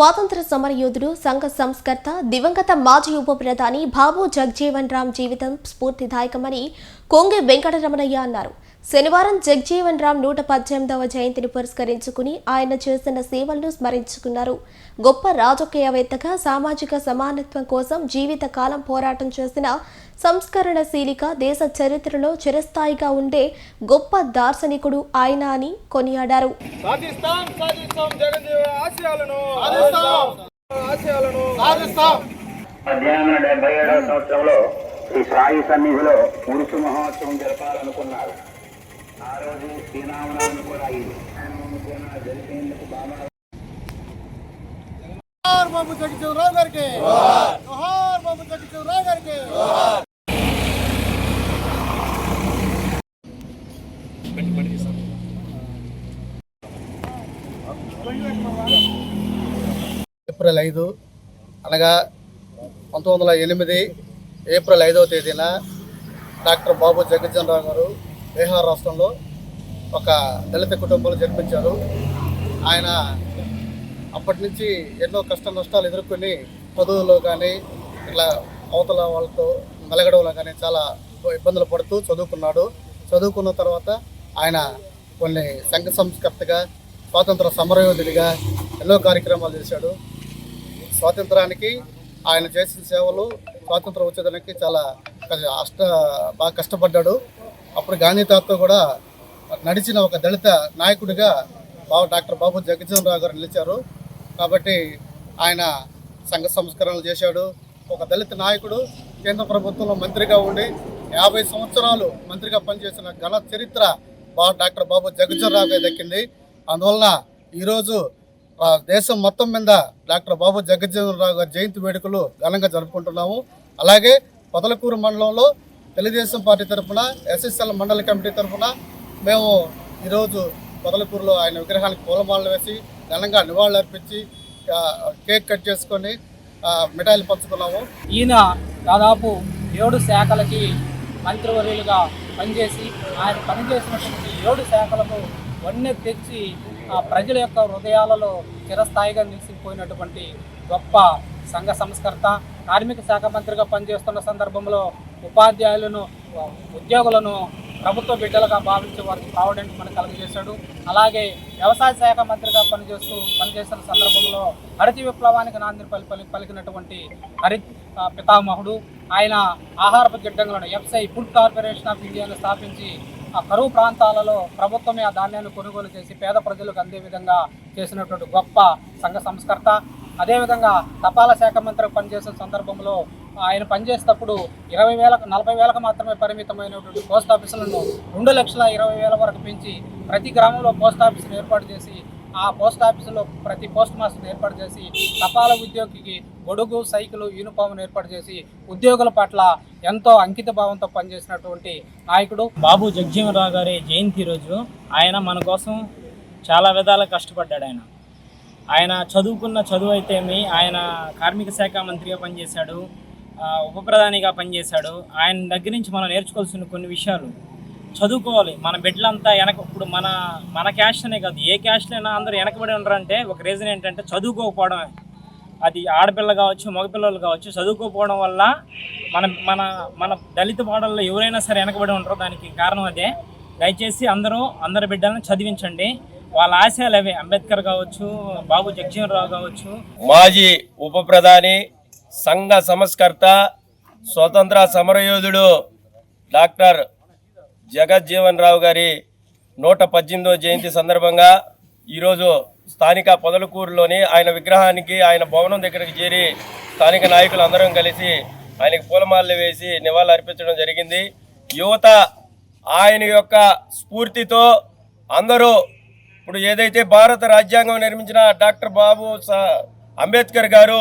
స్వాతంత్ర సమరయోధుడు సంఘ సంస్కర్త దివంగత మాజీ ఉప ప్రధాని బాబు జగ్జీవన్ రామ్ జీవితం స్ఫూర్తిదాయకమని కొంగి వెంకటరమణయ్య అన్నారు. శనివారం జగ్జీవన్ రామ్ నూట పద్దెనిమిదవ జయంతిని పురస్కరించుకుని ఆయన చేసిన సేవలను స్మరించుకున్నారు. గొప్ప రాజకీయవేత్తగా సామాజిక సమానత్వం కోసం జీవిత కాలం పోరాటం చేసిన సంస్కరణశీలిక దేశ చరిత్రలో చిరస్థాయిగా ఉండే గొప్ప దార్శనికుడు ఆయన అని కొనియాడారు. సంవత్సరంలో శ్రీ సాయి సన్నిధిలో ఉరుసు మహోత్సవం జరపాలనుకున్నారు ఆ రోజు శ్రీరామనామం కూడా అయింది. కూడా జరిపేందుకు బాబా బాబు జగజీవన్ రావు గారికి. జోహార్ బాబు జగజీవన్ రావు గారికి. ఏప్రిల్ ఐదు అనగా పంతొమ్మిది వందల ఎనిమిది ఏప్రిల్ ఐదవ తేదీన డాక్టర్ బాబు జగజ్జన్ రావు గారు బీహార్ రాష్ట్రంలో ఒక దళిత కుటుంబంలో జన్మించారు. ఆయన అప్పటి నుంచి ఎన్నో కష్ట నష్టాలు ఎదుర్కొని చదువులో కానీ ఇట్లా అవతల వాళ్ళతో మెలగడంలో కానీ చాలా ఇబ్బందులు పడుతూ చదువుకున్నాడు. చదువుకున్న తర్వాత ఆయన కొన్ని సంఘ సంస్కర్తగా స్వాతంత్ర సమరయోధుడిగా ఎన్నో కార్యక్రమాలు చేశాడు. స్వాతంత్రానికి ఆయన చేసిన సేవలు స్వాతంత్రం వచ్చేదానికి చాలా అష్ట బాగా కష్టపడ్డాడు. అప్పుడు గాంధీ తాతతో కూడా నడిచిన ఒక దళిత నాయకుడిగా బాబు డాక్టర్ బాబు జగజ్జీవన్ రావు గారు నిలిచారు. కాబట్టి ఆయన సంఘ సంస్కరణలు చేశాడు. ఒక దళిత నాయకుడు కేంద్ర ప్రభుత్వంలో మంత్రిగా ఉండి యాభై సంవత్సరాలు మంత్రిగా పనిచేసిన ఘన చరిత్ర బా డాక్టర్ బాబు జగజ్జీవన్ రావు దక్కింది. అందువలన ఈరోజు దేశం మొత్తం మీద డాక్టర్ బాబు జగజ్జీవన్ రావు గారి జయంతి వేడుకలు ఘనంగా జరుపుకుంటున్నాము. అలాగే పొదలకూరు మండలంలో తెలుగుదేశం పార్టీ తరఫున ఎస్ఎస్ఎల్ మండల కమిటీ తరఫున మేము ఈరోజు పొదలకూరులో ఆయన విగ్రహానికి పూలమాలలు వేసి ఘనంగా నివాళులు అర్పించి కేక్ కట్ చేసుకొని మిఠాయిలు పంచుకున్నాము. ఈయన దాదాపు ఏడు శాఖలకి మంత్రివర్యులుగా పనిచేసి ఆయన పనిచేసినటువంటి ఏడు శాఖలకు వన్నె తెచ్చి ఆ ప్రజల యొక్క హృదయాలలో చిరస్థాయిగా నిలిచిపోయినటువంటి గొప్ప సంఘ సంస్కర్త కార్మిక శాఖ మంత్రిగా పనిచేస్తున్న సందర్భంలో ఉపాధ్యాయులను ఉద్యోగులను ప్రభుత్వ బిడ్డలుగా భావించే వారికి ప్రావిడెంట్ మనకు కలుగజేశాడు అలాగే వ్యవసాయ శాఖ మంత్రిగా పనిచేస్తూ పనిచేసిన సందర్భంలో హరిత విప్లవానికి నాంది పలి పలి పలికినటువంటి హరి పితామహుడు. ఆయన ఆహారపు గిడ్డంగులను ఎఫ్సై ఫుడ్ కార్పొరేషన్ ఆఫ్ ఇండియాను స్థాపించి ఆ కరువు ప్రాంతాలలో ప్రభుత్వమే ఆ ధాన్యాన్ని కొనుగోలు చేసి పేద ప్రజలకు అందే విధంగా చేసినటువంటి గొప్ప సంఘ సంస్కర్త. అదేవిధంగా తపాలా శాఖ మంత్రి పనిచేసిన సందర్భంలో ఆయన పనిచేసేటప్పుడు ఇరవై వేలకు నలభై వేలకు మాత్రమే పరిమితమైనటువంటి పోస్ట్ ఆఫీసులను రెండు లక్షల ఇరవై వేల వరకు పెంచి ప్రతి గ్రామంలో పోస్ట్ ఆఫీసును ఏర్పాటు చేసి ఆ పోస్ట్ ఆఫీసులో ప్రతి పోస్ట్ మాస్టర్ని ఏర్పాటు చేసి తపాల ఉద్యోగికి గొడుగు సైకిల్ యూనిఫామ్ను ఏర్పాటు చేసి ఉద్యోగుల పట్ల ఎంతో అంకిత భావంతో పనిచేసినటువంటి నాయకుడు బాబు జగజీవనరావు గారి జయంతి రోజు ఆయన మన కోసం చాలా విధాలా కష్టపడ్డాడు ఆయన. ఆయన చదువుకున్న చదువు అయితేమి ఆయన కార్మిక శాఖ మంత్రిగా పనిచేశాడు. ఉప ప్రధానిగా పనిచేశాడు. ఆయన దగ్గర నుంచి మనం నేర్చుకోవాల్సిన కొన్ని విషయాలు. చదువుకోవాలి. మన బిడ్డలంతా వెనక ఇప్పుడు మన మన క్యాస్ట్ అనే కాదు. ఏ క్యాస్ట్ అయినా అందరూ వెనకబడి ఉన్నారంటే ఒక రీజన్ ఏంటంటే చదువుకోకపోవడమే. అది ఆడపిల్ల కావచ్చు మగపిల్లలు కావచ్చు చదువుకోకపోవడం వల్ల మన మన మన దళిత పాడల్లో ఎవరైనా సరే వెనకబడి ఉంటారో. దానికి కారణం అదే. దయచేసి అందరూ అందరి బిడ్డలను చదివించండి. వాళ్ళ ఆశయాలు అవే. అంబేద్కర్ కావచ్చు బాబు జగజీవన్ రావు కావచ్చు. మాజీ ఉప ప్రధాని సంఘ సంస్కర్త స్వతంత్ర సమరయోధుడు డాక్టర్ జగజ్జీవన్ రావు గారి నూట పద్దెనిమిదో జయంతి సందర్భంగా ఈరోజు స్థానిక పొదలకూరులోని ఆయన విగ్రహానికి ఆయన భవనం దగ్గరికి చేరి స్థానిక నాయకులు అందరం కలిసి ఆయనకి పూలమాలలు వేసి నివాళులు అర్పించడం జరిగింది. యువత ఆయన యొక్క స్ఫూర్తితో అందరూ ఇప్పుడు ఏదైతే భారత రాజ్యాంగం నిర్మించిన డాక్టర్ బాబు అంబేద్కర్ గారు